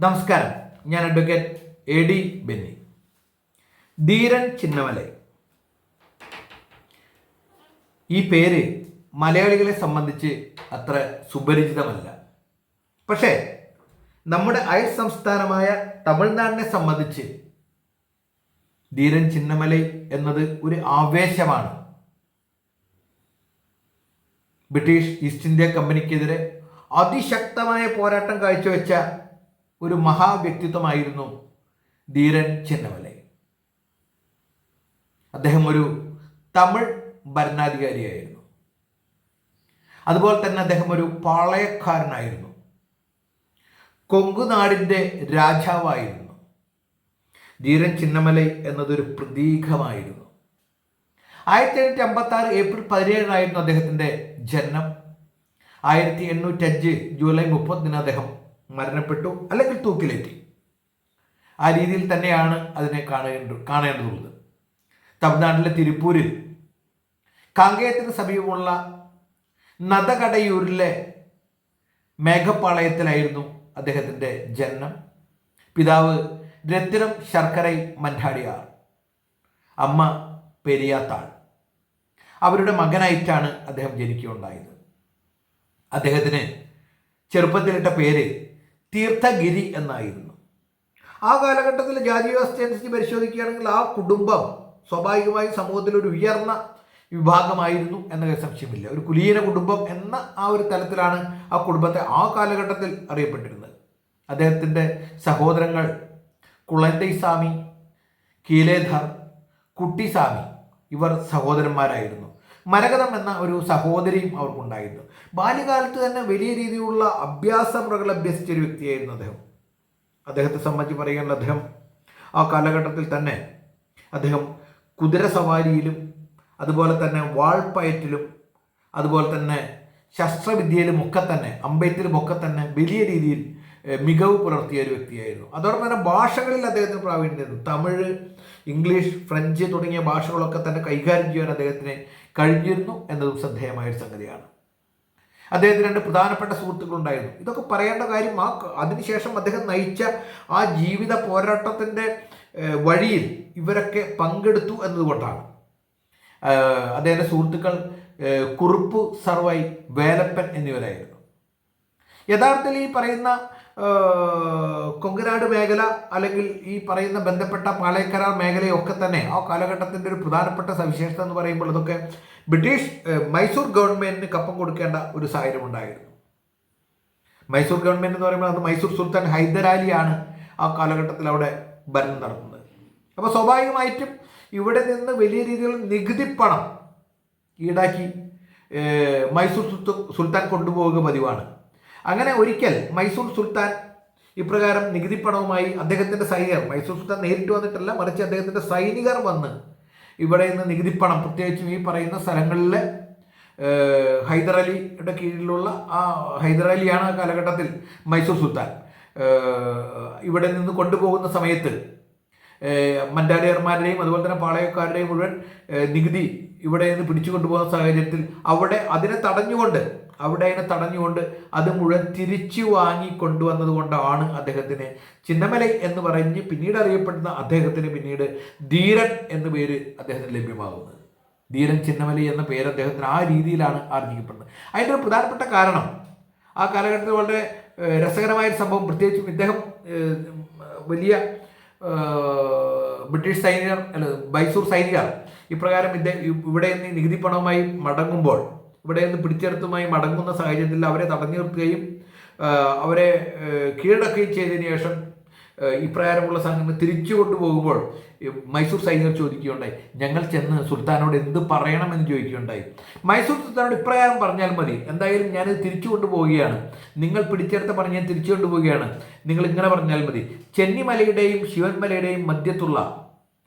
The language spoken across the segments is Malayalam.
നമസ്കാരം. ഞാൻ advocate A D Benny. Dheeran Chinnamalai. ഈ പേര് മലയാളികളെ സംബന്ധിച്ച് അത്ര സുപരിചിതമല്ല. പക്ഷേ നമ്മുടെ അയൽ സംസ്ഥാനമായ തമിഴ്നാടിനെ സംബന്ധിച്ച് ധീരൻ ചിന്നമലൈ എന്നത് ഒരു ആവേശമാണ്. ബ്രിട്ടീഷ് ഈസ്റ്റ് ഇന്ത്യ കമ്പനിക്കെതിരെ അതിശക്തമായ പോരാട്ടം കാഴ്ചവെച്ച ഒരു മഹാവ്യക്തിത്വമായിരുന്നു ധീരൻ ചിന്നമലൈ അദ്ദേഹം ഒരു തമിഴ് ഭരണാധികാരിയായിരുന്നു. അതുപോലെ തന്നെ അദ്ദേഹം ഒരു പാളയക്കാരനായിരുന്നു. കൊങ്കുനാടിന്റെ രാജാവായിരുന്നു. ധീരൻ ചിന്നമലൈ എന്നതൊരു പ്രതീകമായിരുന്നു. ആയിരത്തി എണ്ണൂറ്റി അമ്പത്തി ആറ് ഏപ്രിൽ പതിനേഴിനായിരുന്നു അദ്ദേഹത്തിന്റെ ജനനം. ആയിരത്തി എണ്ണൂറ്റഞ്ച് ജൂലൈ മുപ്പതിന് അദ്ദേഹം മരണപ്പെട്ടു അല്ലെങ്കിൽ തൂക്കിലേറ്റി. ആ രീതിയിൽ തന്നെയാണ് അതിനെ കാണേണ്ട കാണേണ്ടതുള്ളത്. തമിഴ്നാട്ടിലെ തിരുപ്പൂരിൽ കാങ്കേയത്തിന് സമീപമുള്ള നദകടയൂരിലെ മേഘപ്പാളയത്തിലായിരുന്നു അദ്ദേഹത്തിന്റെ ജനനം. പിതാവ് രത്തിനം ശർക്കരൈ മൻഹാടിയാർ. അമ്മ പെരിയാത്താൾ. അവരുടെ മകനായിട്ടാണ് അദ്ദേഹം ജനിക്കുകയുണ്ടായത്. അദ്ദേഹത്തിന് ചെറുപ്പത്തിലിട്ട പേര് തീർത്ഥഗിരി എന്നായിരുന്നു. ആ കാലഘട്ടത്തിൽ ജാതി വ്യവസ്ഥ അനുസരിച്ച് പരിശോധിക്കുകയാണെങ്കിൽ ആ കുടുംബം സ്വാഭാവികമായും സമൂഹത്തിൽ ഒരു ഉയർന്ന വിഭാഗമായിരുന്നു എന്ന സംശയമില്ല. ഒരു കുലീന കുടുംബം എന്ന ആ ഒരു തലത്തിലാണ് ആ കുടുംബത്തെ ആ കാലഘട്ടത്തിൽ അറിയപ്പെട്ടിരുന്നത്. അദ്ദേഹത്തിന്റെ സഹോദരങ്ങൾ കുളന്തൈ സ്വാമി കീലേധർ കുട്ടിസ്വാമി ഇവർ സഹോദരന്മാരായിരുന്നു. മരകതം എന്ന ഒരു സഹോദരിയും അവർക്കുണ്ടായിരുന്നു. ബാല്യകാലത്ത് തന്നെ വലിയ രീതിയിലുള്ള അഭ്യാസ മുറകൾ അഭ്യസിച്ച ഒരു വ്യക്തിയായിരുന്നു അദ്ദേഹം. അദ്ദേഹത്തെ സംബന്ധിച്ച് പറയുകയാണെങ്കിൽ അദ്ദേഹം ആ കാലഘട്ടത്തിൽ തന്നെ അദ്ദേഹം കുതിര സവാരിയിലും അതുപോലെ തന്നെ വാൾപ്പയറ്റിലും അതുപോലെ തന്നെ ശസ്ത്രവിദ്യയിലും ഒക്കെ തന്നെ അമ്പയത്തിലും ഒക്കെ തന്നെ വലിയ രീതിയിൽ മികവ് പുലർത്തിയ ഒരു വ്യക്തിയായിരുന്നു. അതോടൊപ്പം തന്നെ ഭാഷകളിൽ അദ്ദേഹത്തിന് പ്രാവീണ്യം തമിഴ് ഇംഗ്ലീഷ് ഫ്രഞ്ച് തുടങ്ങിയ ഭാഷകളൊക്കെ തന്നെ കൈകാര്യം ചെയ്യാൻ അദ്ദേഹത്തിന് കഴിഞ്ഞിരുന്നു എന്നതും ശ്രദ്ധേയമായ ഒരു സംഗതിയാണ്. അദ്ദേഹത്തിന് രണ്ട് പ്രധാനപ്പെട്ട സുഹൃത്തുക്കളുണ്ടായിരുന്നു. ഇതൊക്കെ പറയേണ്ട കാര്യം ആ അതിനുശേഷം അദ്ദേഹം നയിച്ച ആ ജീവിത പോരാട്ടത്തിന്റെ വഴിയിൽ ഇവരൊക്കെ പങ്കെടുത്തു എന്നതുകൊണ്ടാണ്. അദ്ദേഹത്തിന്റെ സുഹൃത്തുക്കൾ കുറുപ്പ് സർവൈ വേലപ്പൻ എന്നിവരായിരുന്നു. യഥാർത്ഥത്തിൽ ഈ പറയുന്ന കൊങ്കനാട് മേഖല അല്ലെങ്കിൽ ഈ പറയുന്ന ബന്ധപ്പെട്ട പാളയക്കരാർ മേഖലയൊക്കെ തന്നെ ആ കാലഘട്ടത്തിന്റെ ഒരു പ്രധാനപ്പെട്ട സവിശേഷത എന്ന് പറയുമ്പോൾ അതൊക്കെ ബ്രിട്ടീഷ് മൈസൂർ ഗവൺമെന്റിന് കപ്പം കൊടുക്കേണ്ട ഒരു സാഹചര്യം ഉണ്ടായിരുന്നു. മൈസൂർ ഗവൺമെന്റ് എന്ന് പറയുമ്പോൾ അത് മൈസൂർ സുൽത്താൻ ഹൈദരാലിയാണ് ആ കാലഘട്ടത്തിൽ അവിടെ ഭരണം നടത്തുന്നത്. അപ്പോൾ സ്വാഭാവികമായിട്ടും ഇവിടെ നിന്ന് വലിയ രീതിയിൽ നികുതി പണം ഈടാക്കി മൈസൂർ സുൽത്താൻ കൊണ്ടുപോവുക പതിവാണ്. അങ്ങനെ ഒരിക്കൽ മൈസൂർ സുൽത്താൻ ഇപ്രകാരം നികുതിപ്പണവുമായി അദ്ദേഹത്തിന്റെ സൈനികർ മൈസൂർ സുൽത്താൻ നേരിട്ട് വന്നിട്ടല്ല മറിച്ച് അദ്ദേഹത്തിന്റെ സൈനികർ വന്ന് ഇവിടെ നിന്ന് നികുതിപ്പണം പ്രത്യേകിച്ചും ഈ പറയുന്ന സ്ഥലങ്ങളിലെ ഏഹ്, ഹൈദരലിയുടെ കീഴിലുള്ള ആ ഹൈദരലിയാണ് ആ കാലഘട്ടത്തിൽ മൈസൂർ സുൽത്താൻ. ഇവിടെ നിന്ന് കൊണ്ടുപോകുന്ന സമയത്ത് മണ്ടാലിയർമാരുടെയും അതുപോലെ തന്നെ പാളയക്കാരുടെയും മുഴുവൻ നികുതി ഇവിടെ നിന്ന് പിടിച്ചു കൊണ്ടുപോകുന്ന സാഹചര്യത്തിൽ അവിടെ അതിനെ തടഞ്ഞുകൊണ്ട് അവിടെ അതിനെ തടഞ്ഞുകൊണ്ട് അത് മുഴുവൻ തിരിച്ചു വാങ്ങി കൊണ്ടുവന്നത് കൊണ്ടാണ് അദ്ദേഹത്തിന് ചിന്നമലൈ എന്ന് പറഞ്ഞ് പിന്നീട് അറിയപ്പെടുന്ന അദ്ദേഹത്തിന് പിന്നീട് ധീരൻ എന്ന പേര് അദ്ദേഹത്തിന് ലഭ്യമാകുന്നത്. ധീരൻ ചിന്നമലൈ എന്ന പേര് അദ്ദേഹത്തിന് ആ രീതിയിലാണ് ആർജിക്കപ്പെടുന്നത് അതിന്റെ ഒരു പ്രധാനപ്പെട്ട കാരണം ആ കാലഘട്ടത്തിൽ വളരെ രസകരമായ സംഭവം. പ്രത്യേകിച്ചും ഇദ്ദേഹം വലിയ ബ്രിട്ടീഷ് സൈനികർ അല്ല മൈസൂർ സൈനികർ. ഇപ്രകാരം ഇദ്ദേഹം ഇവിടെ നിന്ന് നികുതി പണവുമായി മടങ്ങുമ്പോൾ ഇവിടെ നിന്ന് പിടിച്ചെടുത്തുമായി മടങ്ങുന്ന സാഹചര്യത്തിൽ അവരെ തടഞ്ഞു നിർത്തുകയും അവരെ കീഴടക്കുകയും ചെയ്തതിനു ശേഷം ഇപ്രകാരമുള്ള സംഘങ്ങൾ തിരിച്ചു കൊണ്ടുപോകുമ്പോൾ മൈസൂർ സൈനികർ ചോദിക്കുകയുണ്ടായി ഞങ്ങൾ ചെന്ന് സുൽത്താനോട് എന്ത് പറയണമെന്ന് ചോദിക്കുകയുണ്ടായി. മൈസൂർ സുൽത്താനോട് ഇപ്രകാരം പറഞ്ഞാൽ മതി എന്തായാലും ഞാനിത് തിരിച്ചു കൊണ്ടുപോവുകയാണ്. നിങ്ങൾ പിടിച്ചെടുത്ത പറഞ്ഞ് ഞാൻ തിരിച്ചു കൊണ്ടുപോവുകയാണ്. നിങ്ങൾ ഇങ്ങനെ പറഞ്ഞാൽ മതി. ചെന്നിമലയുടെയും ശിവൻമലയുടെയും മധ്യത്തുള്ള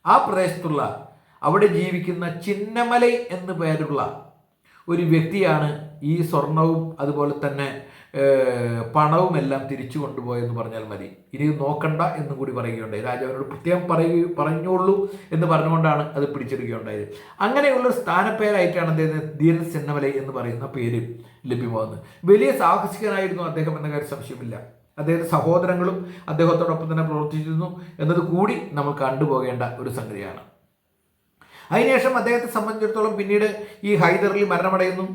ആ പ്രദേശത്തുള്ള അവിടെ ജീവിക്കുന്ന ചിന്നമലൈ എന്ന് പേരുള്ള ഒരു വ്യക്തിയാണ് ഈ സ്വർണവും അതുപോലെ തന്നെ പണവും എല്ലാം തിരിച്ചു കൊണ്ടുപോയെന്ന് പറഞ്ഞാൽ മതി. ഇനി നോക്കണ്ട എന്നും കൂടി പറയുകയുണ്ടായി. രാജാവിനോട് പ്രത്യേകം പറയുക പറഞ്ഞോളൂ എന്ന് പറഞ്ഞുകൊണ്ടാണ് അത് പിടിച്ചെടുക്കുകയുണ്ടായത്. അങ്ങനെയുള്ള സ്ഥാനപ്പേരായിട്ടാണ് അദ്ദേഹം ധീരൻ ചെന്നമലൈ എന്ന് പറയുന്ന പേര് ലഭ്യമാകുന്നത്. വലിയ സാഹസികനായിരുന്നു അദ്ദേഹം എന്ന കാര്യം സംശയമില്ല. അദ്ദേഹത്തെ സഹോദരങ്ങളും അദ്ദേഹത്തോടൊപ്പം തന്നെ പ്രവർത്തിച്ചിരുന്നു എന്നത് കൂടി നമ്മൾ കണ്ടുപോകേണ്ട ഒരു സംഗതിയാണ്. അതിനുശേഷം അദ്ദേഹത്തെ സംബന്ധിച്ചിടത്തോളം പിന്നീട് ഈ ഹൈദറിൽ മരണമടയുന്നു.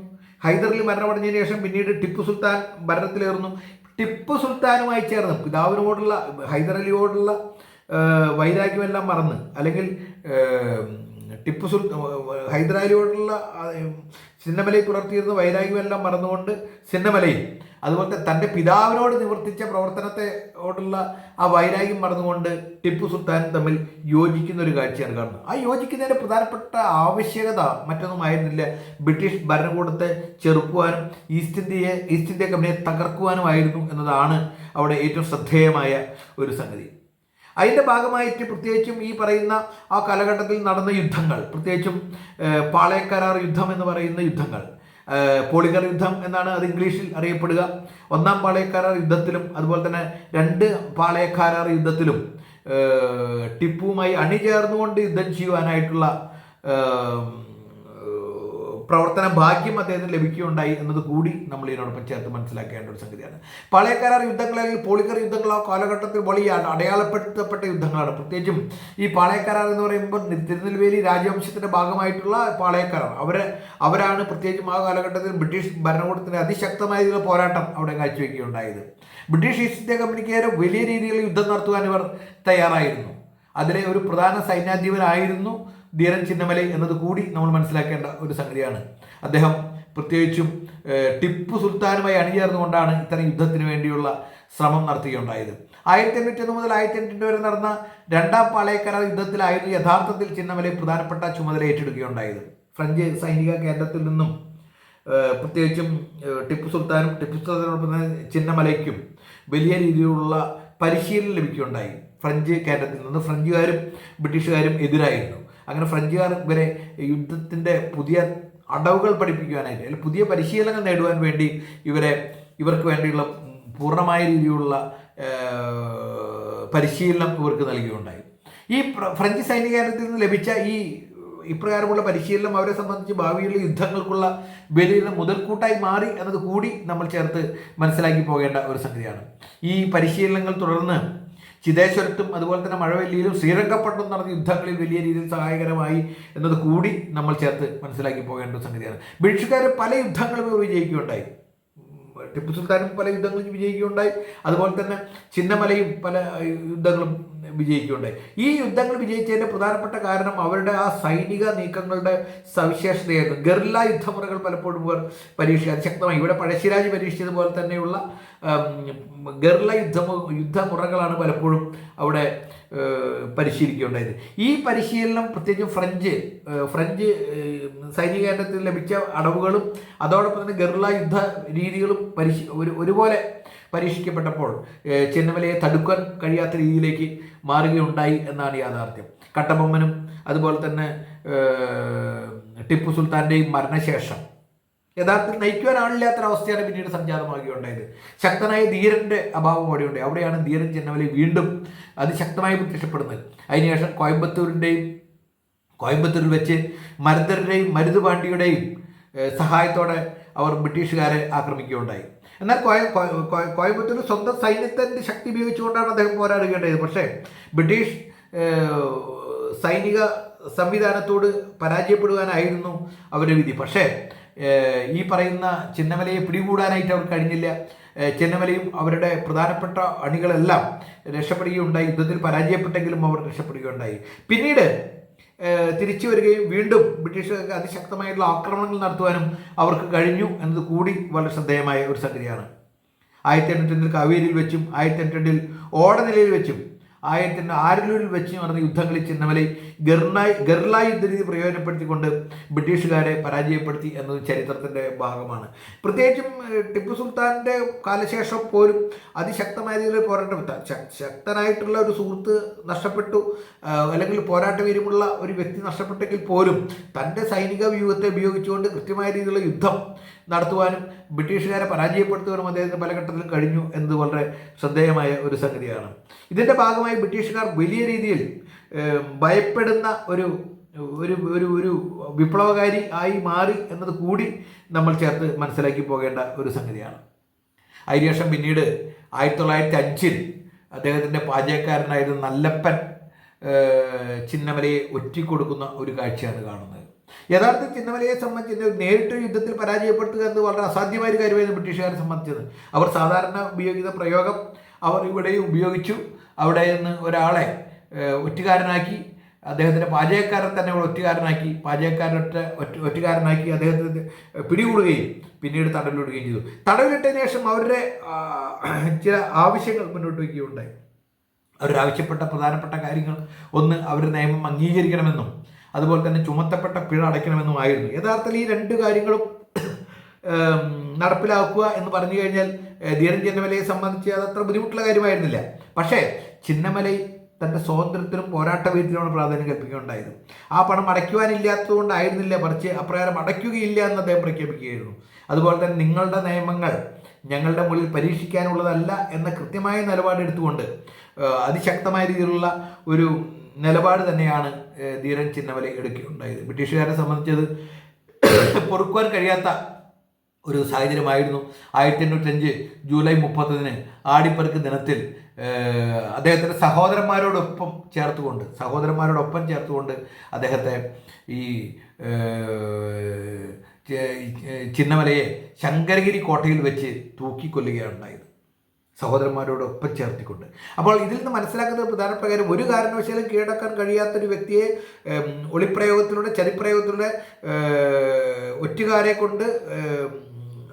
ഹൈദറിൽ മരണമടഞ്ഞതിന് ശേഷം പിന്നീട് ടിപ്പു സുൽത്താൻ ഭരണത്തിലേറുന്നു. ടിപ്പു സുൽത്താനുമായി ചേർന്ന് പിതാവിനോടുള്ള ഹൈദരലിയോടുള്ള ഏഹ്, വൈരാഗ്യമെല്ലാം മറന്ന് അല്ലെങ്കിൽ ടിപ്പു സുൽ ഹൈദരാലിയോടുള്ള ചിന്നമലയിൽ പുലർത്തിയിരുന്ന വൈരാഗ്യമെല്ലാം മറന്നുകൊണ്ട് ചിന്നമലയിൽ അതുപോലെ തന്റെ പിതാവിനോട് നിവർത്തിച്ച പ്രവർത്തനത്തെയോടുള്ള ആ വൈരാഗ്യം മറന്നുകൊണ്ട് ടിപ്പു സുൽത്താൻ തമ്മിൽ യോജിക്കുന്ന ഒരു കാഴ്ചയാണ് കാണുന്നത്. ആ യോജിക്കുന്നതിന്റെ പ്രധാനപ്പെട്ട ആവശ്യകത മറ്റൊന്നുമായിരുന്നില്ല ബ്രിട്ടീഷ് ഭരണകൂടത്തെ ചെറുക്കുവാനും ഈസ്റ്റ് ഇന്ത്യയെ ഈസ്റ്റ് ഇന്ത്യ കമ്പനിയെ തകർക്കുവാനുമായിരുന്നു എന്നതാണ് അവിടെ ഏറ്റവും ശ്രദ്ധേയമായ ഒരു സംഗതി. അതിന്റെ ഭാഗമായിട്ട് പ്രത്യേകിച്ചും ഈ പറയുന്ന ആ കാലഘട്ടത്തിൽ നടന്ന യുദ്ധങ്ങൾ പ്രത്യേകിച്ചും പാളയക്കരാർ യുദ്ധം എന്ന് പറയുന്ന യുദ്ധങ്ങൾ പോളിഗർ യുദ്ധം എന്നാണ് അത് ഇംഗ്ലീഷിൽ അറിയപ്പെടുക. ഒന്നാം പാളയക്കാരാർ യുദ്ധത്തിലും അതുപോലെ തന്നെ രണ്ട് പാളയക്കാരാർ യുദ്ധത്തിലും ടിപ്പുവുമായി അണിചേർന്നുകൊണ്ട് യുദ്ധം ചെയ്യുവാനായിട്ടുള്ള പ്രവർത്തന ഭാഗ്യം അദ്ദേഹത്തിന് ലഭിക്കുകയുണ്ടായി എന്നത് കൂടി നമ്മൾ ഇതിനോടൊപ്പം ചേർത്ത് മനസ്സിലാക്കേണ്ട ഒരു സംഗതിയാണ്. പാളയക്കരാർ യുദ്ധങ്ങൾ അല്ലെങ്കിൽ പോളിക്കർ യുദ്ധങ്ങളോ കാലഘട്ടത്തിൽ വലിയ അടയാളപ്പെടുത്തപ്പെട്ട യുദ്ധങ്ങളാണ്. പ്രത്യേകിച്ചും ഈ പാളയക്കരാർ എന്ന് പറയുമ്പോൾ തിരുനെൽവേലി രാജവംശത്തിന്റെ ഭാഗമായിട്ടുള്ള പാളയക്കരാർ അവരെ അവരാണ് പ്രത്യേകിച്ചും ആ കാലഘട്ടത്തിൽ ബ്രിട്ടീഷ് ഭരണകൂടത്തിന്റെ അതിശക്തമായ പോരാട്ടം അവിടെ കാഴ്ചവെക്കുകയുണ്ടായത്. ബ്രിട്ടീഷ് ഈസ്റ്റ് ഇന്ത്യ കമ്പനിക്കെതിരെ വലിയ രീതിയിൽ യുദ്ധം നടത്തുവാൻ ഇവർ തയ്യാറായിരുന്നു. അതിലെ ഒരു പ്രധാന സൈന്യാധിപനായിരുന്നു ധീരൻ ചിന്നമല എന്നത് കൂടി നമ്മൾ മനസ്സിലാക്കേണ്ട ഒരു സംഗതിയാണ്. അദ്ദേഹം പ്രത്യേകിച്ചും ടിപ്പു സുൽത്താനുമായി അണിചേർന്നുകൊണ്ടാണ് ഇത്തരം യുദ്ധത്തിന് വേണ്ടിയുള്ള ശ്രമം നടത്തുകയുണ്ടായത്. ആയിരത്തി എണ്ണൂറ്റി ഒന്ന് മുതൽ ആയിരത്തി എണ്ണൂറ്റി വരെ നടന്ന രണ്ടാം പാളയക്കര യുദ്ധത്തിലായിരുന്നു യഥാർത്ഥത്തിൽ ചിന്നമല പ്രധാനപ്പെട്ട ചുമതല ഏറ്റെടുക്കുകയുണ്ടായത്. ഫ്രഞ്ച് സൈനിക കേന്ദ്രത്തിൽ നിന്നും പ്രത്യേകിച്ചും ടിപ്പു സുൽത്താനും ടിപ്പു സുൽത്താനോടൊപ്പം ചിന്നമലയ്ക്കും വലിയ രീതിയിലുള്ള പരിശീലനം ലഭിക്കുകയുണ്ടായി. ഫ്രഞ്ച് കേന്ദ്രത്തിൽ നിന്ന് ഫ്രഞ്ചുകാരും ബ്രിട്ടീഷുകാരും എതിരായിരുന്നു. അങ്ങനെ ഫ്രഞ്ചുകാർ ഇവരെ യുദ്ധത്തിന്റെ പുതിയ അടവുകൾ പഠിപ്പിക്കുവാനായിട്ട് അല്ലെങ്കിൽ പുതിയ പരിശീലനങ്ങൾ നേടുവാൻ വേണ്ടി ഇവരെ ഇവർക്ക് വേണ്ടിയുള്ള പൂർണമായ രീതിയിലുള്ള പരിശീലനം ഇവർക്ക് നൽകുകയുണ്ടായി. ഈ ഫ്രഞ്ച് സൈനികാരത്തിൽ നിന്ന് ലഭിച്ച ഈ ഇപ്രകാരമുള്ള പരിശീലനം അവരെ സംബന്ധിച്ച് ഭാവിയിലുള്ള യുദ്ധങ്ങൾക്കുള്ള വലിയ മുതൽക്കൂട്ടായി മാറി എന്നത് കൂടി നമ്മൾ ചേർത്ത് മനസ്സിലാക്കി പോകേണ്ട ഒരു സംഗതിയാണ്. ഈ പരിശീലനങ്ങൾ തുടർന്ന് ചിതേശ്വരത്തും അതുപോലെ തന്നെ മഴവെല്ലിയിലും ശ്രീരംഗപട്ടണം നടന്ന യുദ്ധങ്ങളിൽ വലിയ രീതിയിൽ സഹായകരമായി എന്നത് കൂടി നമ്മൾ ചേർത്ത് മനസ്സിലാക്കി പോകേണ്ട സംഗതിയാണ്. ബ്രിട്ടീഷുകാർ പല യുദ്ധങ്ങളും വിജയിക്കുകയുണ്ടായി. ടിപ്പു സുൽത്താനും പല യുദ്ധങ്ങളും വിജയിക്കുകയുണ്ടായി. അതുപോലെ തന്നെ ചിന്നമലയും പല യുദ്ധങ്ങളും വിജയിക്കുകയുണ്ടായി ഈ യുദ്ധങ്ങൾ വിജയിച്ചതിന്റെ പ്രധാനപ്പെട്ട കാരണം അവരുടെ ആ സൈനിക നീക്കങ്ങളുടെ സവിശേഷതയായിരുന്നു. ഗർല യുദ്ധമുറകൾ പലപ്പോഴും ഇവർ പരീക്ഷ അതിശക്തമായി ഇവിടെ പഴശ്ശിരാജ് പരീക്ഷിച്ചതുപോലെ തന്നെയുള്ള ഉം, ഗർല യുദ്ധമു യുദ്ധമുറകളാണ് പലപ്പോഴും അവിടെ പരിശീലിക്കുകയുണ്ടായത്. ഈ പരിശീലനം പ്രത്യേകിച്ച് ഫ്രഞ്ച് ഫ്രഞ്ച് സൈനിക ലഭിച്ച അടവുകളും അതോടൊപ്പം തന്നെ ഗർല യുദ്ധ രീതികളും പരിശീ ഒരു ഒരുപോലെ പരീക്ഷിക്കപ്പെട്ടപ്പോൾ ചെന്നമലയെ തടുക്കാൻ കഴിയാത്ത രീതിയിലേക്ക് മാറുകയുണ്ടായി എന്നാണ് യാഥാർത്ഥ്യം. കട്ടബൊമ്മനും അതുപോലെ തന്നെ ടിപ്പു സുൽത്താന്റെയും മരണശേഷം യഥാർത്ഥത്തിൽ നയിക്കുവാൻ ആളില്ലാത്തൊരവസ്ഥയാണ് പിന്നീട് സംജാതമാകുകയുണ്ടായത്. ശക്തനായ ധീരന്റെ അഭാവം അവിടെയുണ്ട്. അവിടെയാണ് ധീരൻ ചെന്നമലയെ വീണ്ടും അതിശക്തമായി പ്രത്യക്ഷപ്പെടുന്നത്. അതിനുശേഷം കോയമ്പത്തൂരിന്റെയും കോയമ്പത്തൂരിൽ വെച്ച് മരുതരുടെയും മരുതുപാണ്ടിയുടെയും സഹായത്തോടെ അവർ ബ്രിട്ടീഷുകാരെ ആക്രമിക്കുകയുണ്ടായി. എന്നാൽ കോയ കോയ- കോയ- കോയമ്പത്തൂർ സ്വന്തം സൈന്യത്തിന്റെ ശക്തി ഉപയോഗിച്ചുകൊണ്ടാണ് അദ്ദേഹം പോരാടുകയുണ്ടായത്. പക്ഷേ ബ്രിട്ടീഷ് സൈനിക സംവിധാനത്തോട് പരാജയപ്പെടുവാനായിരുന്നു അവരുടെ വിധി. പക്ഷേ ഈ പറയുന്ന ചിന്നമലയെ പിടികൂടാനായിട്ട് അവർ കഴിഞ്ഞില്ല. ചിന്നമലയും അവരുടെ പ്രധാനപ്പെട്ട അണികളെല്ലാം രക്ഷപ്പെടുകയുണ്ടായി. യുദ്ധത്തിൽ പരാജയപ്പെട്ടെങ്കിലും അവർ രക്ഷപ്പെടുകയുണ്ടായി. പിന്നീട് തിരിച്ചു വരികയും വീണ്ടും ബ്രിട്ടീഷുകാർക്ക് അതിശക്തമായിട്ടുള്ള ആക്രമണങ്ങൾ നടത്തുവാനും അവർക്ക് കഴിഞ്ഞു എന്നത് കൂടി വളരെ ശ്രദ്ധേയമായ ഒരു സംഗതിയാണ്. ആയിരത്തി എണ്ണൂറ്റി കാവേരിയിൽ വെച്ചും ആയിരത്തി എണ്ണൂറ്റി രണ്ടിൽ ഓടനിലയിൽ വെച്ചും ആയിരത്തി ആരിലൂരിൽ വെച്ച് നടന്ന യുദ്ധങ്ങളിൽ ചിന്നമലൈ ഗർണായി ഗർല യുദ്ധരീതി പ്രയോജനപ്പെടുത്തിക്കൊണ്ട് ബ്രിട്ടീഷുകാരെ പരാജയപ്പെടുത്തി എന്നത് ചരിത്രത്തിന്റെ ഭാഗമാണ്. പ്രത്യേകിച്ചും ടിപ്പു സുൽത്താന്റെ കാലശേഷം പോലും അതിശക്തമായ രീതിയിൽ പോരാട്ടം ശക്തനായിട്ടുള്ള ഒരു സുഹൃത്ത് നഷ്ടപ്പെട്ടു. അല്ലെങ്കിൽ പോരാട്ട വീര്യമുള്ള ഒരു വ്യക്തി നഷ്ടപ്പെട്ടെങ്കിൽ പോലും തന്റെ സൈനിക വ്യൂഹത്തെ ഉപയോഗിച്ചുകൊണ്ട് കൃത്യമായ രീതിയിലുള്ള യുദ്ധം നടത്തുവാനും ബ്രിട്ടീഷുകാരെ പരാജയപ്പെടുത്തുവാനും അദ്ദേഹത്തിന് പല ഘട്ടത്തിലും കഴിഞ്ഞു എന്നത് വളരെ ശ്രദ്ധേയമായ ഒരു സംഗതിയാണ്. ഇതിന്റെ ഭാഗമായി ബ്രിട്ടീഷുകാർ വലിയ രീതിയിൽ ഭയപ്പെടുന്ന ഒരു ഒരു ഒരു ഒരു വിപ്ലവകാരി ആയി മാറി എന്നത് കൂടി നമ്മൾ ചേർത്ത് മനസ്സിലാക്കി പോകേണ്ട ഒരു സംഗതിയാണ്. അതിനുശേഷം പിന്നീട് ആയിരത്തി തൊള്ളായിരത്തി അഞ്ചിൽ അദ്ദേഹത്തിന്റെ പാചകക്കാരനായിരുന്ന നല്ലപ്പൻ ചിന്നമലയെ ഒറ്റിക്കൊടുക്കുന്ന ഒരു കാഴ്ചയാണ് കാണുന്നത്. യഥാർത്ഥത്തിൽ ചിന്നമലയെ സംബന്ധിച്ച് നേരിട്ട് യുദ്ധത്തിൽ പരാജയപ്പെട്ടു എന്ന് വളരെ അസാധ്യമായ ഒരു കാര്യമായിരുന്നു ബ്രിട്ടീഷുകാരെ സംബന്ധിച്ചത്. അവർ സാധാരണ ഉപയോഗിക്കുന്ന പ്രയോഗം അവർ ഇവിടെയും ഉപയോഗിച്ചു. അവിടെ നിന്ന് ഒരാളെ ഒറ്റുകാരനാക്കി. അദ്ദേഹത്തിന്റെ പാചകക്കാരൻ തന്നെ ഇവിടെ ഒറ്റുകാരനാക്കി. പാചകക്കാരൊറ്റ ഒറ്റ ഒറ്റുകാരനാക്കി അദ്ദേഹത്തിന് പിടികൂടുകയും പിന്നീട് തടവിലിടുകയും ചെയ്തു. തടവിലിട്ടതിന് ശേഷം അവരുടെ ചില ആവശ്യങ്ങൾ മുന്നോട്ട് വയ്ക്കുകയുണ്ടായി. അവരാവശ്യപ്പെട്ട പ്രധാനപ്പെട്ട കാര്യങ്ങൾ ഒന്ന് അവരുടെ നിയമം അംഗീകരിക്കണമെന്നും അതുപോലെ തന്നെ ചുമത്തപ്പെട്ട പിഴ അടയ്ക്കണമെന്നുമായിരുന്നു. യഥാർത്ഥത്തിൽ ഈ രണ്ട് കാര്യങ്ങളും നടപ്പിലാക്കുക എന്ന് പറഞ്ഞു കഴിഞ്ഞാൽ ധീരൻ ചിന്നമലയെ സംബന്ധിച്ച് അത് അത്ര ബുദ്ധിമുട്ടുള്ള കാര്യമായിരുന്നില്ല. പക്ഷേ ചിന്നമലൈ തന്റെ സ്വാതന്ത്ര്യത്തിനും പോരാട്ട വീട്ടിലുമാണ് പ്രാധാന്യം കൽപ്പിക്കുകയുണ്ടായത്. ആ പണം അടയ്ക്കുവാനില്ലാത്തതുകൊണ്ടായിരുന്നില്ല മറിച്ച് അപ്രകാരം അടയ്ക്കുകയില്ല എന്ന് അദ്ദേഹം പ്രഖ്യാപിക്കുകയായിരുന്നു. അതുപോലെ തന്നെ നിങ്ങളുടെ നിയമങ്ങൾ ഞങ്ങളുടെ മുന്നിൽ പരീക്ഷിക്കാനുള്ളതല്ല എന്ന കൃത്യമായ നിലപാട് എടുത്തുകൊണ്ട് അതിശക്തമായ രീതിയിലുള്ള ഒരു നിലപാട് തന്നെയാണ് ധീരൻ ചിന്നമല എടുക്കുകയുണ്ടായത്. ബ്രിട്ടീഷുകാരെ സംബന്ധിച്ചത് പൊറുക്കുവാൻ കഴിയാത്ത ഒരു സാഹചര്യമായിരുന്നു. ആയിരത്തി എണ്ണൂറ്റഞ്ച് ജൂലൈ മുപ്പത്തൊന്നിന് ആടിപ്പറുക്ക് ദിനത്തിൽ അദ്ദേഹത്തിന്റെ സഹോദരന്മാരോടൊപ്പം ചേർത്തുകൊണ്ട് സഹോദരന്മാരോടൊപ്പം ചേർത്തുകൊണ്ട് അദ്ദേഹത്തെ ഈ ചിന്നമലയെ ശങ്കരഗിരി കോട്ടയിൽ വെച്ച് തൂക്കിക്കൊല്ലുകയാണ് ഉണ്ടായത്. സഹോദരന്മാരോടൊപ്പം ചേർത്തിക്കൊണ്ട്. അപ്പോൾ ഇതിൽ നിന്ന് മനസ്സിലാക്കുന്ന പ്രധാന പ്രകാരം ഒരു കാരണവശാലും കീഴടക്കാൻ കഴിയാത്തൊരു വ്യക്തിയെ ഏം, ഒളിപ്രയോഗത്തിലൂടെ ചതിപ്രയോഗത്തിലൂടെ ഒറ്റുകാരെ കൊണ്ട്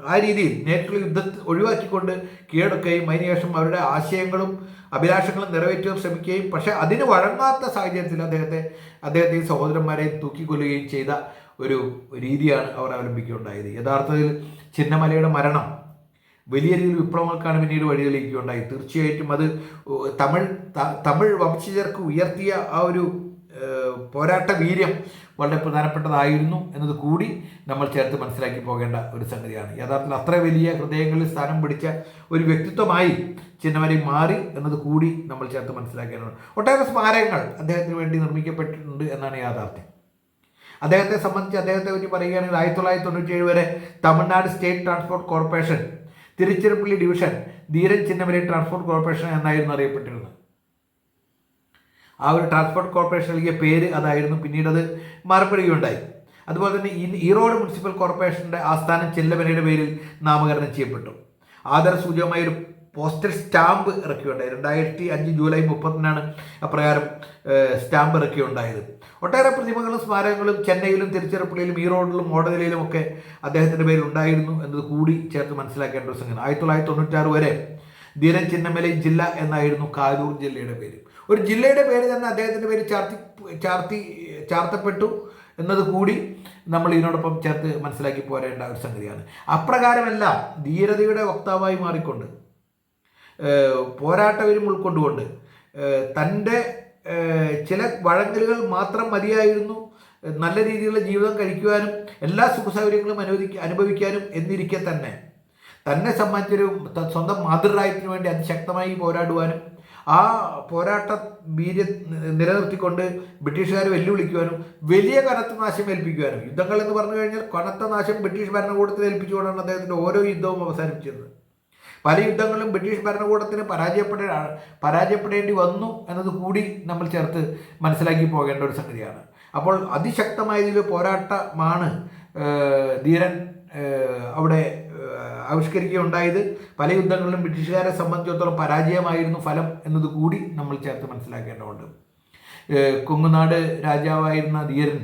ആ രീതിയിൽ നേരിട്ടുള്ള യുദ്ധത്തിൽ ഒഴിവാക്കിക്കൊണ്ട് കീഴടക്കുകയും അതിനുശേഷം അവരുടെ ആശയങ്ങളും അഭിലാഷങ്ങളും നിറവേറ്റുവാൻ ശ്രമിക്കുകയും പക്ഷേ അതിന് വഴങ്ങാത്ത സാഹചര്യത്തിൽ അദ്ദേഹത്തെ അദ്ദേഹത്തെ ഈ സഹോദരന്മാരെ തൂക്കിക്കൊല്ലുകയും ചെയ്ത ഒരു രീതിയാണ് അവർ അവലംബിക്കുകയുണ്ടായത്. യഥാർത്ഥത്തിൽ ചിന്നമലയുടെ മരണം വലിയ രീതിയിൽ വിപ്ലവങ്ങൾക്കാണ് പിന്നീട് വഴിതെളിയിക്കുകയുണ്ടായി. തീർച്ചയായിട്ടും അത് തമിഴ് തമിഴ് വംശജർക്ക് ഉയർത്തിയ ആ ഒരു പോരാട്ട വീര്യം വളരെ പ്രധാനപ്പെട്ടതായിരുന്നു എന്നത് കൂടി നമ്മൾ ചേർത്ത് മനസ്സിലാക്കി പോകേണ്ട ഒരു സംഗതിയാണ്. യഥാർത്ഥത്തിൽ അത്ര വലിയ ഹൃദയങ്ങളിൽ സ്ഥാനം പിടിച്ച ഒരു വ്യക്തിത്വമായി ചിന്നവരെ മാറി എന്നത് കൂടി നമ്മൾ ചേർത്ത് മനസ്സിലാക്കേണ്ടതാണ്. ഒട്ടേറെ സ്മാരകങ്ങൾ അദ്ദേഹത്തിന് വേണ്ടി നിർമ്മിക്കപ്പെട്ടിട്ടുണ്ട് എന്നാണ് യാഥാർത്ഥ്യം. അദ്ദേഹത്തെ സംബന്ധിച്ച് അദ്ദേഹത്തെ പറ്റി പറയുകയാണെങ്കിൽ ആയിരത്തി തൊള്ളായിരത്തി തൊണ്ണൂറ്റി ഏഴ് വരെ Tamil Nadu state transport corporation Tiruchirappalli division Dheeran Chinnamalai transport corporation എന്നായിരുന്നു അറിയപ്പെട്ടിരുന്നത്. ആ ഒരു ട്രാൻസ്പോർട്ട് കോർപ്പറേഷൻ നൽകിയ പേര് അതായിരുന്നു പിന്നീട് അത് മാറപ്പെടുകയുണ്ടായി അതുപോലെ തന്നെ ഈറോഡ് മുനിസിപ്പൽ കോർപ്പറേഷന്റെ ആസ്ഥാനം ചെല്ലമലയുടെ പേരിൽ നാമകരണം ചെയ്യപ്പെട്ടു. ആദരസൂചകമായ ഒരു പോസ്റ്റൽ സ്റ്റാമ്പ് ഇറക്കിയുണ്ടായി. രണ്ടായിരത്തി അഞ്ച് ജൂലൈ മുപ്പത്തിനാണ് അപ്രകാരം സ്റ്റാമ്പ് ഇറക്കിയുണ്ടായത്. ഒട്ടേറെ പ്രതിമകളും സ്മാരകങ്ങളും ചെന്നൈയിലും തിരുച്ചിറപ്പള്ളിയിലും ഈറോഡിലും മോഡലിലും ഒക്കെ അദ്ദേഹത്തിന്റെ പേരിൽ ഉണ്ടായിരുന്നു എന്നത് കൂടി ചേർത്ത് മനസ്സിലാക്കേണ്ട ഒരു സംഗതി. ആയിരത്തി തൊള്ളായിരത്തി തൊണ്ണൂറ്റാറ് വരെ ധീരൻ ജില്ല എന്നായിരുന്നു കാരൂർ ജില്ലയുടെ പേര്. ഒരു ജില്ലയുടെ പേര് തന്നെ അദ്ദേഹത്തിന്റെ പേര് ചാർത്തി ചാർത്തി ചാർത്തപ്പെട്ടു എന്നത് കൂടി നമ്മൾ ഇതിനോടൊപ്പം ചേർത്ത് മനസ്സിലാക്കി പോരേണ്ട ഒരു സംഗതിയാണ്. അപ്രകാരമെല്ലാം ധീരതയുടെ വക്താവായി മാറിക്കൊണ്ട് പോരാട്ടവരും ഉൾക്കൊണ്ടുകൊണ്ട് തന്റെ ചില വഴങ്ങലുകൾ മാത്രം മതിയായിരുന്നു നല്ല രീതിയിലുള്ള ജീവിതം കഴിക്കുവാനും എല്ലാ സുഖസൗകര്യങ്ങളും അനുവദിക്ക അനുഭവിക്കാനും എന്നിരിക്കെ തന്നെ. തന്നെ സംബന്ധിച്ചൊരു സ്വന്തം മാതൃരായത്തിനു വേണ്ടി അതിശക്തമായി പോരാടുവാനും ആ പോരാട്ട വീര്യ നിലനിർത്തിക്കൊണ്ട് ബ്രിട്ടീഷുകാരെ വെല്ലുവിളിക്കുവാനും വലിയ കനത്ത നാശം ഏൽപ്പിക്കുവാനും. യുദ്ധങ്ങൾ എന്ന് പറഞ്ഞു കഴിഞ്ഞാൽ കനത്ത നാശം ബ്രിട്ടീഷ് ഭരണകൂടത്തിൽ ഏൽപ്പിച്ചുകൊണ്ടാണ് അദ്ദേഹത്തിന്റെ ഓരോ യുദ്ധവും അവസാനിപ്പിച്ചത് പല യുദ്ധങ്ങളിലും ബ്രിട്ടീഷ് ഭരണകൂടത്തിന് പരാജയപ്പെട പരാജയപ്പെടേണ്ടി വന്നു എന്നത് കൂടി നമ്മൾ ചേർത്ത് മനസ്സിലാക്കി പോകേണ്ട ഒരു സംഗതിയാണ്. അപ്പോൾ അതിശക്തമായ രീതിയിൽ പോരാട്ടമാണ് ധീരൻ അവിടെ ആവിഷ്കരിക്കുകയുണ്ടായത്. പല യുദ്ധങ്ങളിലും ബ്രിട്ടീഷുകാരെ സംബന്ധിച്ചിടത്തോളം പരാജയമായിരുന്നു ഫലം എന്നത് കൂടി നമ്മൾ ചേർത്ത് മനസ്സിലാക്കേണ്ടതുണ്ട്. കൊങ്ങുനാട് രാജാവായിരുന്ന ധീരൻ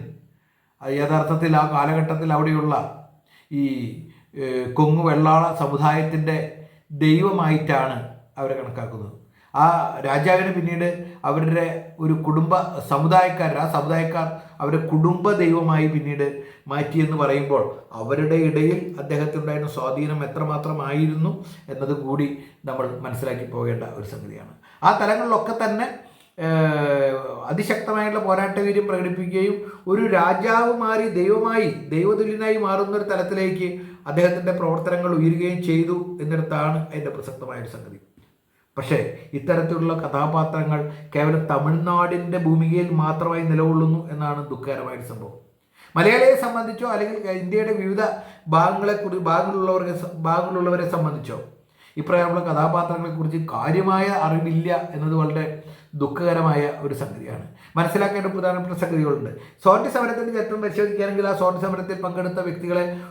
യഥാർത്ഥത്തിൽ ആ കാലഘട്ടത്തിൽ അവിടെയുള്ള ഈ കൊങ്ങു വെള്ളാള സമുദായത്തിന്റെ ദൈവമായിട്ടാണ് അവരെ കണക്കാക്കുന്നത്. ആ രാജാവിന് പിന്നീട് അവരുടെ ഒരു കുടുംബ സമുദായക്കാർ ആ സമുദായക്കാർ അവരുടെ കുടുംബ ദൈവമായി പിന്നീട് മാറ്റിയെന്ന് പറയുമ്പോൾ അവരുടെ ഇടയിൽ അദ്ദേഹത്തിനുണ്ടായിരുന്ന സ്വാധീനം എത്രമാത്രമായിരുന്നു എന്നത് കൂടി നമ്മൾ മനസ്സിലാക്കി പോകേണ്ട ഒരു സംഗതിയാണ്. ആ തലങ്ങളിലൊക്കെ തന്നെ അതിശക്തമായിട്ടുള്ള പോരാട്ട വീര്യം പ്രകടിപ്പിക്കുകയും ഒരു രാജാവ് മാറി ദൈവമായി ദൈവതുല്യനായി മാറുന്ന ഒരു തലത്തിലേക്ക് അദ്ദേഹത്തിന്റെ പ്രവർത്തനങ്ങൾ ഉയരുകയും ചെയ്തു എന്നിടത്താണ് അതിന്റെ പ്രസക്തമായ ഒരു സംഗതി. പക്ഷേ ഇത്തരത്തിലുള്ള കഥാപാത്രങ്ങൾ കേവലം തമിഴ്നാടിന്റെ ഭൂമികയിൽ മാത്രമായി നിലകൊള്ളുന്നു എന്നാണ് ദുഃഖകരമായ ഒരു സംഭവം. മലയാളിയെ സംബന്ധിച്ചോ അല്ലെങ്കിൽ ഇന്ത്യയുടെ വിവിധ ഭാഗങ്ങളെ കുറിച്ച് ഭാഗങ്ങളിലുള്ളവരെ ഭാഗങ്ങളിലുള്ളവരെ സംബന്ധിച്ചോ ഇപ്രകാരമുള്ള കഥാപാത്രങ്ങളെക്കുറിച്ച് കാര്യമായ അറിവില്ല എന്നത് വളരെ ദുഃഖകരമായ ഒരു സംഗതിയാണ്. മനസ്സിലാക്കേണ്ട പ്രധാനപ്പെട്ട സംഗതികളുണ്ട്. സ്വാതന്ത്ര്യ സമരത്തിന്റെ ചരിത്രം പരിശോധിക്കുകയാണെങ്കിൽ ആ സ്വാതന്ത്ര്യ സമരത്തിൽ പങ്കെടുത്ത വ്യക്തികളെ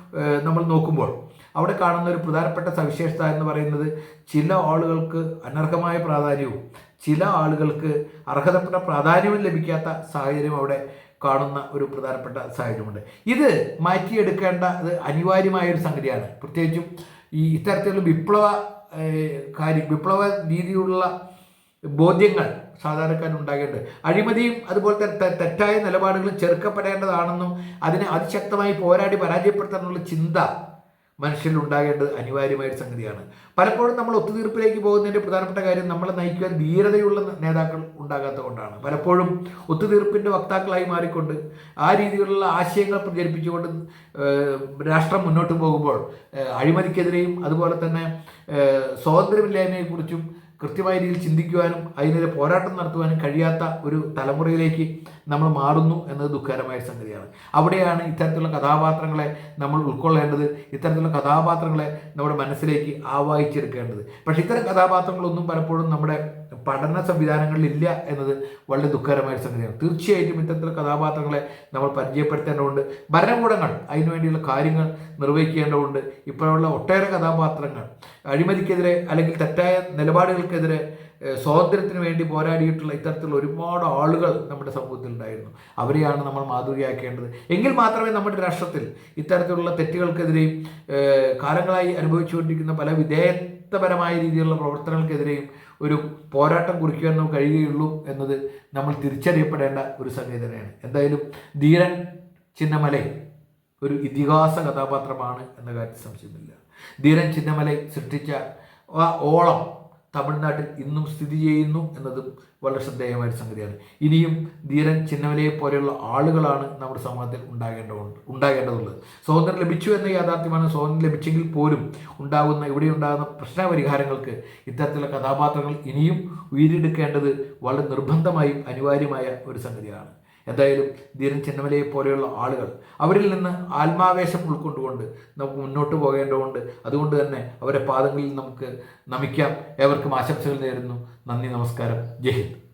നമ്മൾ നോക്കുമ്പോൾ അവിടെ കാണുന്ന ഒരു പ്രധാനപ്പെട്ട സവിശേഷത എന്ന് പറയുന്നത് ചില ആളുകൾക്ക് അനർഹമായ പ്രാധാന്യവും ചില ആളുകൾക്ക് അർഹതപ്പെട്ട പ്രാധാന്യവും ലഭിക്കാത്ത സാഹചര്യം അവിടെ കാണുന്ന ഒരു പ്രധാനപ്പെട്ട സാഹചര്യമുണ്ട്. ഇത് മാറ്റിയെടുക്കേണ്ട അത് അനിവാര്യമായ ഒരു സംഗതിയാണ്. പ്രത്യേകിച്ചും ഈ ഇത്തരത്തിലുള്ള വിപ്ലവ കാര്യം വിപ്ലവ രീതിയിലുള്ള ബോധ്യങ്ങൾ സാധാരണക്കാരൻ ഉണ്ടാകേണ്ടത്. അഴിമതിയും അതുപോലെ തന്നെ തെറ്റായ നിലപാടുകളും ചെറുക്കപ്പെടേണ്ടതാണെന്നും അതിനെ അതിശക്തമായി പോരാടി പരാജയപ്പെടുത്താനുള്ള ചിന്ത മനുഷ്യരിൽ ഉണ്ടാകേണ്ടത് അനിവാര്യമായ സംഗതിയാണ്. പലപ്പോഴും നമ്മൾ ഒത്തുതീർപ്പിലേക്ക് പോകുന്നതിന്റെ പ്രധാനപ്പെട്ട കാര്യം നമ്മളെ നയിക്കുവാൻ ധീരതയുള്ള നേതാക്കൾ ഉണ്ടാകാത്തത് കൊണ്ടാണ്. പലപ്പോഴും ഒത്തുതീർപ്പിന്റെ വക്താക്കളായി മാറിക്കൊണ്ട് ആ രീതിയിലുള്ള ആശയങ്ങൾ പ്രചരിപ്പിച്ചുകൊണ്ട് രാഷ്ട്രം മുന്നോട്ട് പോകുമ്പോൾ അഴിമതിക്കെതിരെയും അതുപോലെ തന്നെ സ്വാതന്ത്ര്യമില്ലായ്മയെക്കുറിച്ചും കൃത്യമായ രീതിയിൽ ചിന്തിക്കുവാനും അതിനെതിരെ പോരാട്ടം നടത്തുവാനും കഴിയാത്ത ഒരു തലമുറയിലേക്ക് നമ്മൾ മാറുന്നു എന്നത് ദുഃഖകരമായ സംഗതിയാണ്. അവിടെയാണ് ഇത്തരത്തിലുള്ള കഥാപാത്രങ്ങളെ നമ്മൾ ഉൾക്കൊള്ളേണ്ടത്. ഇത്തരത്തിലുള്ള കഥാപാത്രങ്ങളെ നമ്മുടെ മനസ്സിലേക്ക് ആവാഹിച്ചെടുക്കേണ്ടത്. പക്ഷേ ഇത്തരം കഥാപാത്രങ്ങളൊന്നും പലപ്പോഴും നമ്മുടെ പഠന സംവിധാനങ്ങളിൽ ഇല്ല എന്നത് വളരെ ദുഃഖകരമായ സംഗതിയാണ്. തീർച്ചയായിട്ടും ഇത്തരത്തിലുള്ള കഥാപാത്രങ്ങളെ നമ്മൾ പരിചയപ്പെടുത്തേണ്ടതുണ്ട്. ഭരണകൂടങ്ങൾ അതിനുവേണ്ടിയുള്ള കാര്യങ്ങൾ നിർവഹിക്കേണ്ടതുണ്ട്. ഇപ്പോഴുള്ള ഒട്ടേറെ കഥാപാത്രങ്ങൾ അഴിമതിക്കെതിരെ അല്ലെങ്കിൽ തെറ്റായ നിലപാടുകൾക്കെതിരെ സ്വാതന്ത്ര്യത്തിന് വേണ്ടി പോരാടിയിട്ടുള്ള ഇത്തരത്തിലുള്ള ഒരുപാട് ആളുകൾ നമ്മുടെ സമൂഹത്തിൽ ഉണ്ടായിരുന്നു അവരെയാണ് നമ്മൾ മാതൃകയാക്കേണ്ടത്. എങ്കിൽ മാത്രമേ നമ്മുടെ രാഷ്ട്രത്തിൽ ഇത്തരത്തിലുള്ള തെറ്റുകൾക്കെതിരെയും കാലങ്ങളായി അനുഭവിച്ചുകൊണ്ടിരിക്കുന്ന പല വിധേയത്വപരമായ രീതിയിലുള്ള പ്രവർത്തനങ്ങൾക്കെതിരെയും ഒരു പോരാട്ടം കുറിക്കുവാൻ നമുക്ക് കഴിയുകയുള്ളൂ എന്നത് നമ്മൾ തിരിച്ചറിയപ്പെടേണ്ട ഒരു സംഗതി തന്നെയാണ് എന്തായാലും ധീരൻ ചിന്നമല ഒരു ഇതിഹാസ കഥാപാത്രമാണ് എന്ന കാര്യത്തിൽ സംശയമില്ല. ധീരൻ ചിന്നമല സൃഷ്ടിച്ച ആ ഓളം തമിഴ്നാട്ടിൽ ഇന്നും സ്ഥിതി ചെയ്യുന്നു എന്നതും വളരെ ശ്രദ്ധേയമായ സംഗതിയാണ്. ഇനിയും ധീരൻ ചിന്നവലയെ പോലെയുള്ള ആളുകളാണ് നമ്മുടെ സമൂഹത്തിൽ ഉണ്ടാകേണ്ടതുണ്ട് ഉണ്ടാകേണ്ടതുള്ളത്. സ്വാതന്ത്ര്യം ലഭിച്ചു എന്ന യാഥാർത്ഥ്യമാണ് സ്വാതന്ത്ര്യം ലഭിച്ചെങ്കിൽ പോലും ഉണ്ടാകുന്ന ഇവിടെ ഉണ്ടാകുന്ന പ്രശ്നപരിഹാരങ്ങൾക്ക് ഇത്തരത്തിലുള്ള കഥാപാത്രങ്ങൾ ഇനിയും ഉയരെടുക്കേണ്ടത് വളരെ നിർബന്ധമായും അനിവാര്യമായ ഒരു സംഗതിയാണ്. എന്തായാലും ധീരൻ ചിന്നമലയെ പോലെയുള്ള ആളുകൾ അവരിൽ നിന്ന് ആത്മാവേശം ഉൾക്കൊണ്ടുകൊണ്ട് നമുക്ക് മുന്നോട്ട് പോകേണ്ടതുണ്ട്. അതുകൊണ്ട് തന്നെ അവരെ പാദങ്ങളിൽ നമുക്ക് നമിക്കാം. ഏവർക്കും ആശംസകൾ നേരുന്നു. നന്ദി നമസ്കാരം. ജയ് ഹിന്ദ്.